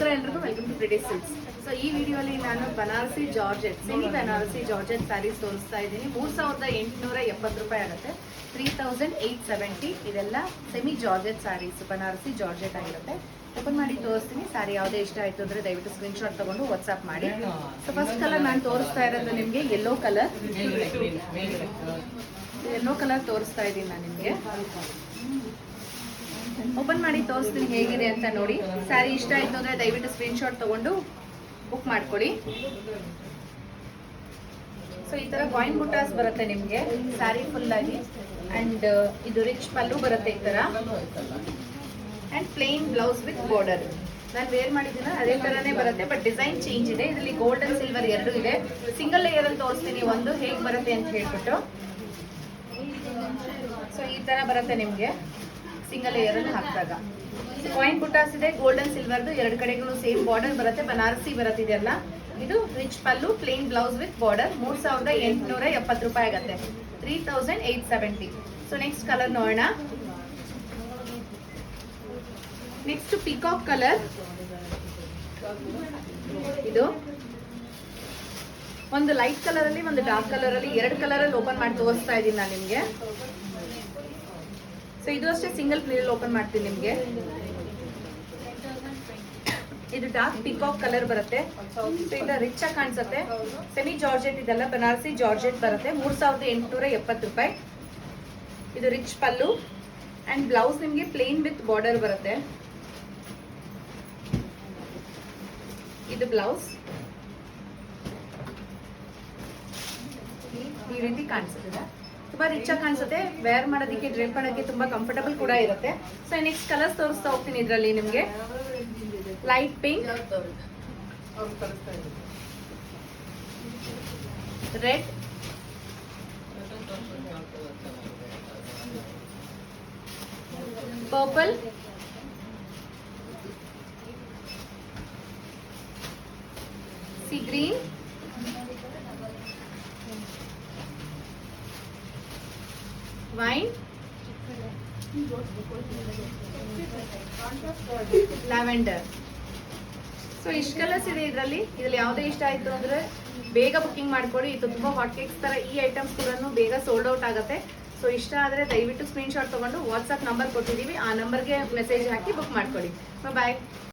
ನಮಸ್ಕಾರ ಎಲ್ರಿಗೂ welcome to pretty silks so ಈ ವಿಡಿಯೋಲಿ ನಾನು Banarasi georgette semi Banarasi georgette sarees ತೋರಿಸ್ತಾ ಇದ್ದೀನಿ. ಮೂರು ಸಾವಿರದ ಎಂಟುನೂರ ಎಪ್ಪತ್ತು ರೂಪಾಯಿ ಆಗುತ್ತೆ. ತ್ರೀ ತೌಸಂಡ್ ಏಯ್ಟ್ ಸೆವೆಂಟಿ ಇದೆಲ್ಲ semi georgette sarees Banarasi georgette ಆಗಿರುತ್ತೆ. ಓಪನ್ ಮಾಡಿ ತೋರಿಸ್ತೀನಿ. ಸ್ಯಾರಿ ಯಾವುದೇ ಇಷ್ಟ ಆಯಿತು ಅಂದರೆ ದಯವಿಟ್ಟು ಸ್ಕ್ರೀನ್ಶಾಟ್ ತಗೊಂಡು ವಾಟ್ಸಪ್ ಮಾಡಿ. ಸೊ ಫಸ್ಟ್ ಕಲರ್ ನಾನು ತೋರಿಸ್ತಾ ಇರೋದು ನಿಮಗೆ ಯೆಲ್ಲೋ ಕಲರ್ ಯೆಲ್ಲೋ ಕಲರ್ ತೋರಿಸ್ತಾ ಇದ್ದೀನಿ ನಾನು ನಿಮಗೆ. ಓಪನ್ ಮಾಡಿ ತೋರಿಸ್ತೀನಿ ಹೇಗಿದೆ ಅಂತ ನೋಡಿ. ಸ್ಯಾರಿ ಇಷ್ಟ ಆಯ್ತು ಅಂದ್ರೆ ದಯವಿಟ್ಟು ಸ್ಕ್ರೀನ್ಶಾಟ್ ತಗೊಂಡು ಬುಕ್ ಮಾಡ್ಕೊಳ್ಳಿ. ಸೊ ಈ ತರ ಕಾಯಿನ್ ಬುಟಾಸ್ ಬರುತ್ತೆ ನಿಮಗೆ. ಸ್ಯಾರಿ ಫುಲ್ಲಾಗಿ ಆಗಿ. ಅಂಡ್ ಇದು ರಿಚ್ ಪಲ್ಲು ಬರುತ್ತೆ ಈ ತರ. And plain blouse with border ನಾನು ವೇರ್ ಮಾಡಿದ್ದೀನ ಅದೇ ಥರನೇ ಬರುತ್ತೆ ಬಟ್ ಡಿಸೈನ್ ಚೇಂಜ್ ಇದೆ. ಇದರಲ್ಲಿ ಗೋಲ್ಡ್ ಸಿಲ್ವರ್ ಎರಡು ಇದೆ. ಸಿಂಗಲ್ ಲೇಯರ್ ಅಲ್ಲಿ ತೋರಿಸ್ತೀನಿ ಒಂದು, ಹೇಗೆ ಬರುತ್ತೆ ಅಂತ ಹೇಳ್ಬಿಟ್ಟು. ಸೊ ಈ ತರ ಬರುತ್ತೆ ನಿಮಗೆ. ಸಿಂಗಲ್ ಲೇಯರ್ ಅಲ್ಲಿ ಹಾಕಿದಾಗ ಕಾಯಿನ್ ಬುಟಾಸ್ ಇದೆ ಗೋಲ್ಡನ್ ಸಿಲ್ವರ್ದು ಎರಡು ಕಡೆಗೂ ಸೇಮ್ ಬಾರ್ಡರ್ ಬರುತ್ತೆ, ಬನಾರಸಿ ಬರುತ್ತೆ ಅಲ್ಲ ಇದು rich pallu plain blouse with border ಮೂರ್ ಸಾವಿರದ ಎಂಟುನೂರ ಎಪ್ಪತ್ತು ರೂಪಾಯಿ ಆಗುತ್ತೆ. Three thousand eight seventy so next colour ನೋಡೋಣ. ನೆಕ್ಸ್ಟ್ ಪಿಕಾಕ್ ಕಲರ್ ಇದು. ಒಂದು ಲೈಟ್ ಕಲರ್ ಅಲ್ಲಿ, ಒಂದು ಡಾರ್ಕ್ ಕಲರ್ ಅಲ್ಲಿ ಎರಡು ಕಲರ್ ಅಲ್ಲಿ ಓಪನ್ ಮಾಡಿ ತೋರಿಸ್ತಾ ಇದ್ದೀನಿ ನಾನು ನಿಮ್ಗೆ. ಸೊ ಇದು ಅಷ್ಟೇ ಸಿಂಗಲ್ ಪ್ಲೇಲ್ ಓಪನ್ ಮಾಡ್ತೀನಿ ನಿಮಗೆ. ಇದು ಡಾರ್ಕ್ ಪಿಕಾಕ್ ಕಲರ್ ಬರುತ್ತೆ. ಸೊ ರಿಚ್ ಆಗಿ ಕಾಣಿಸುತ್ತೆ. ಸೆಮಿ ಜಾರ್ಜೆಟ್ ಇದೆಲ್ಲ ಬನಾರಸಿ ಜಾರ್ಜೆಟ್ ಬರುತ್ತೆ. ಮೂರ್ ಸಾವಿರದ ಎಂಟುನೂರ ಎಪ್ಪತ್ತು ರೂಪಾಯಿ. ಇದು ರಿಚ್ ಪಲ್ಲು. ಅಂಡ್ ಬ್ಲೌಸ್ ನಿಮ್ಗೆ ಪ್ಲೇನ್ ವಿತ್ ಬಾರ್ಡರ್ ಬರುತ್ತೆ. ಇದು ಬ್ಲೌಸ್ ಈ ರೀತಿ ಕಾಣಿಸುತ್ತೆ ತುಂಬಾ ರಿಚ್ ಆಗಿ ಕಾಣಿಸುತ್ತೆ. ವೇರ್ ಮಾಡೋದಕ್ಕೆ ಡ್ರೇಪ್ ಮಾಡೋದಕ್ಕೆ ತುಂಬಾ ಕಂಫರ್ಟಬಲ್ ಕೂಡ ಇರುತ್ತೆ. ಸೊ ನೆಕ್ಸ್ಟ್ ಕಲರ್ಸ್ ತೋರಿಸ್ತಾ ಹೋಗ್ತೀನಿ ಇದರಲ್ಲಿ ನಿಮಗೆ. Light pink red purple sea green wine lavender so ಇಷ್ಟು ಕಲರ್ಸ್ ಇದೆ ಇದರಲ್ಲಿ? ಇದ್ರಲ್ಲಿ ಯಾವುದೇ ಇಷ್ಟ ಆಯ್ತು ಅಂದ್ರೆ ಬೇಗ ಬುಕ್ಕಿಂಗ್ ಮಾಡ್ಕೊಳ್ಳಿ ಇದು ತುಂಬಾ ಹಾಟ್ ಕೇಕ್ಸ್ ತರ ಈ ಐಟಮ್ಸ್ ಕೂಡ ಬೇಗ ಸೋಲ್ಡ್ ಔಟ್ ಆಗುತ್ತೆ. ಸೊ ಇಷ್ಟ ಆದ್ರೆ ದಯವಿಟ್ಟು ಸ್ಕ್ರೀನ್ಶಾಟ್ ತಗೊಂಡು ವಾಟ್ಸ್ಆಪ್ ನಂಬರ್ ಕೊಟ್ಟಿದ್ದೀವಿ. ಆ ನಂಬರ್ಗೆ ಮೆಸೇಜ್ ಹಾಕಿ ಬುಕ್ ಮಾಡ್ಕೊಳ್ಳಿ ಬಾಯ್